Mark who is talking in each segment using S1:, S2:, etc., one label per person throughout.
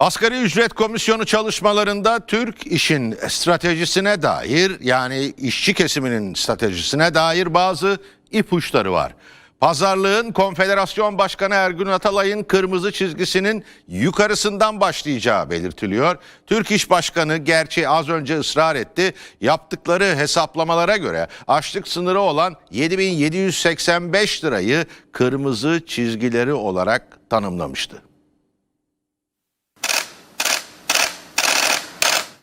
S1: Asgari ücret komisyonu çalışmalarında Türk işin stratejisine dair yani işçi kesiminin stratejisine dair bazı ipuçları var. Pazarlığın Konfederasyon Başkanı Ergün Atalay'ın kırmızı çizgisinin yukarısından başlayacağı belirtiliyor. Türk İş Başkanı gerçi az önce ısrar etti. Yaptıkları hesaplamalara göre açlık sınırı olan 7785 lirayı kırmızı çizgileri olarak tanımlamıştı.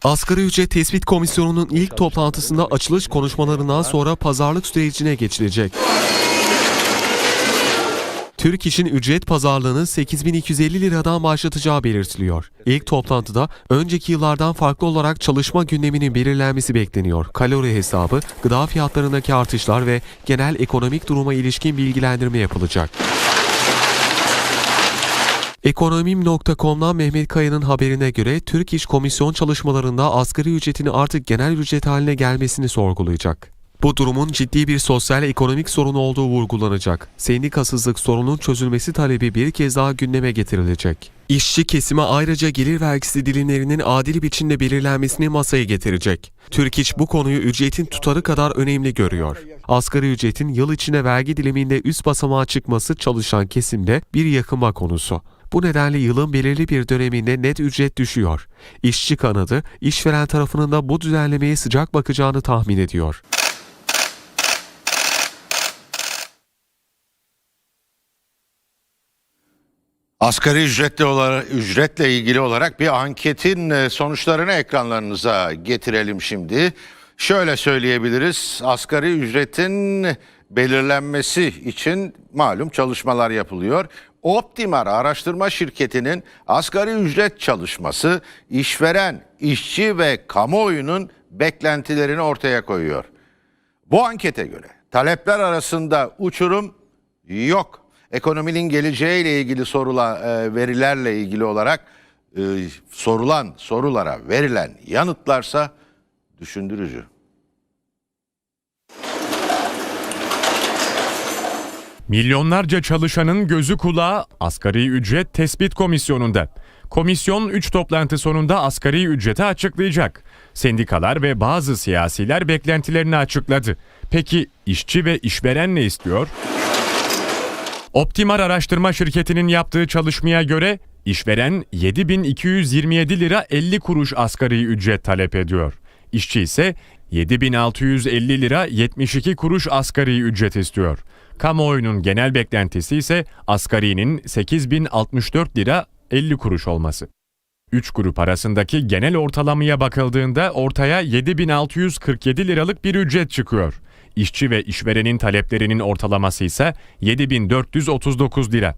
S2: Asgari ücret tespit komisyonunun ilk toplantısında açılış konuşmalarından sonra pazarlık sürecine geçilecek. Türk İş'in ücret pazarlığını 8250 liradan başlatacağı belirtiliyor. İlk toplantıda önceki yıllardan farklı olarak çalışma gündeminin belirlenmesi bekleniyor. Kalori hesabı, gıda fiyatlarındaki artışlar ve genel ekonomik duruma ilişkin bilgilendirme yapılacak. Ekonomim.com'dan Mehmet Kaya'nın haberine göre Türk İş Komisyon çalışmalarında asgari ücretin artık genel ücret haline gelmesini sorgulayacak. Bu durumun ciddi bir sosyal ekonomik sorun olduğu vurgulanacak. Sendikasızlık sorunun çözülmesi talebi bir kez daha gündeme getirilecek. İşçi kesime ayrıca gelir vergisi dilimlerinin adil biçimde belirlenmesini masaya getirecek. Türk İş bu konuyu ücretin tutarı kadar önemli görüyor. Asgari ücretin yıl içinde vergi diliminde üst basamağa çıkması çalışan kesimde bir yakınma konusu. Bu nedenle yılın belirli bir döneminde net ücret düşüyor. İşçi kanadı, işveren tarafının da bu düzenlemeye sıcak bakacağını tahmin ediyor.
S1: Asgari ücretli olarak, ücretle ilgili olarak bir anketin e, sonuçlarını ekranlarınıza getirelim şimdi. Şöyle söyleyebiliriz. Asgari ücretin belirlenmesi için malum çalışmalar yapılıyor. Optimar araştırma şirketinin asgari ücret çalışması işveren, işçi ve kamuoyunun beklentilerini ortaya koyuyor. Bu ankete göre talepler arasında uçurum yok. Ekonominin geleceğiyle ilgili sorula, e, verilerle ilgili olarak e, sorulan sorulara verilen yanıtlarsa düşündürücü.
S3: Milyonlarca çalışanın gözü kulağı asgari ücret tespit komisyonunda. Komisyon 3 toplantı sonunda asgari ücreti açıklayacak. Sendikalar ve bazı siyasiler beklentilerini açıkladı. Peki işçi ve işveren ne istiyor? Optimar Araştırma Şirketi'nin yaptığı çalışmaya göre işveren 7227 lira 50 kuruş asgari ücret talep ediyor. İşçi ise 7650 lira 72 kuruş asgari ücret istiyor. Kamuoyunun genel beklentisi ise asgarinin 8064 lira 50 kuruş olması. 3 grup arasındaki genel ortalamaya bakıldığında ortaya 7647 liralık bir ücret çıkıyor. İşçi ve işverenin taleplerinin ortalaması ise 7439 lira.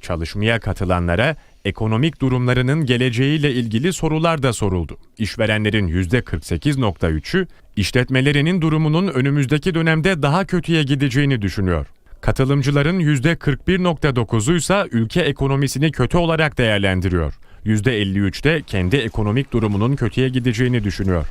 S3: Çalışmaya katılanlara ekonomik durumlarının geleceğiyle ilgili sorular da soruldu. İşverenlerin %48.3'ü işletmelerinin durumunun önümüzdeki dönemde daha kötüye gideceğini düşünüyor. Katılımcıların %41.9'u ise ülke ekonomisini kötü olarak değerlendiriyor. %53 de kendi ekonomik durumunun kötüye gideceğini düşünüyor.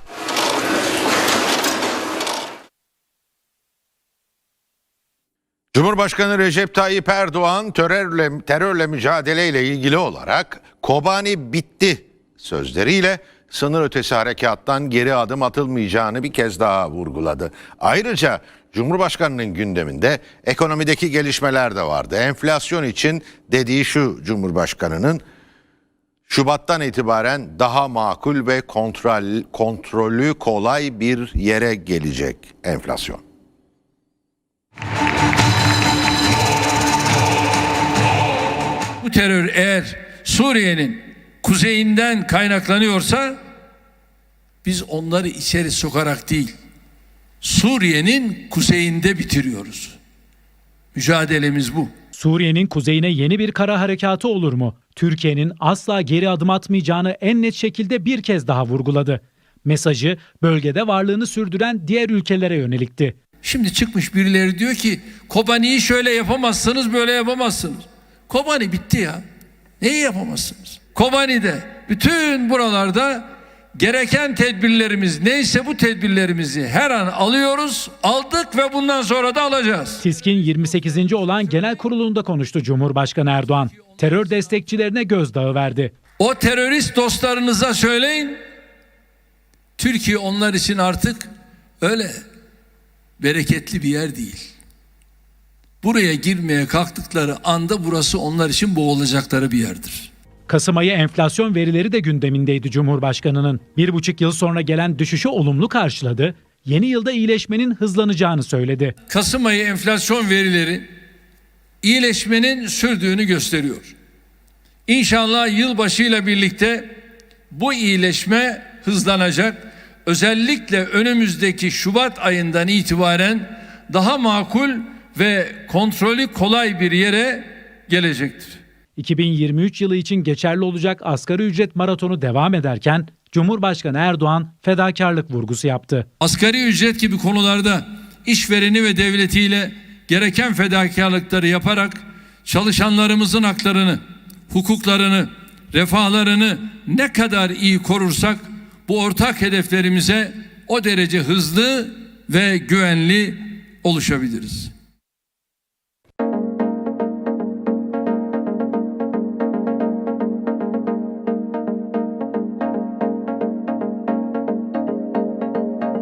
S1: Cumhurbaşkanı Recep Tayyip Erdoğan terörle, terörle mücadeleyle ilgili olarak Kobani bitti sözleriyle sınır ötesi harekattan geri adım atılmayacağını bir kez daha vurguladı. Ayrıca Cumhurbaşkanının gündeminde ekonomideki gelişmeler de vardı. Enflasyon için dediği şu Cumhurbaşkanının Şubat'tan itibaren daha makul ve kontrol, kontrolü kolay bir yere gelecek enflasyon.
S4: Bu terör eğer Suriye'nin kuzeyinden kaynaklanıyorsa biz onları içeri sokarak değil Suriye'nin kuzeyinde bitiriyoruz. Mücadelemiz bu.
S5: Suriye'nin kuzeyine yeni bir kara harekatı olur mu? Türkiye'nin asla geri adım atmayacağını en net şekilde bir kez daha vurguladı. Mesajı bölgede varlığını sürdüren diğer ülkelere yönelikti.
S4: Şimdi çıkmış birileri diyor ki Kobani'yi şöyle yapamazsınız böyle yapamazsınız. Kobani bitti ya. Neyi yapamazsınız? Kobani'de bütün buralarda gereken tedbirlerimiz neyse bu tedbirlerimizi her an alıyoruz. Aldık ve bundan sonra da alacağız.
S5: TİSK'in 28. olan genel kurulunda konuştu Cumhurbaşkanı Erdoğan. Terör destekçilerine gözdağı verdi.
S4: O terörist dostlarınıza söyleyin. Türkiye onlar için artık öyle bereketli bir yer değil. Buraya girmeye kalktıkları anda burası onlar için boğulacakları bir yerdir.
S5: Kasım ayı enflasyon verileri de gündemindeydi Cumhurbaşkanı'nın. Bir buçuk yıl sonra gelen düşüşü olumlu karşıladı, yeni yılda iyileşmenin hızlanacağını söyledi.
S4: Kasım ayı enflasyon verileri iyileşmenin sürdüğünü gösteriyor. İnşallah yılbaşıyla birlikte bu iyileşme hızlanacak. Özellikle önümüzdeki Şubat ayından itibaren daha makul ve kontrolü kolay bir yere gelecektir.
S5: 2023 yılı için geçerli olacak asgari ücret maratonu devam ederken Cumhurbaşkanı Erdoğan fedakarlık vurgusu yaptı.
S4: Asgari ücret gibi konularda işvereni ve devletiyle gereken fedakarlıkları yaparak çalışanlarımızın haklarını, hukuklarını, refahlarını ne kadar iyi korursak bu ortak hedeflerimize o derece hızlı ve güvenli oluşabiliriz.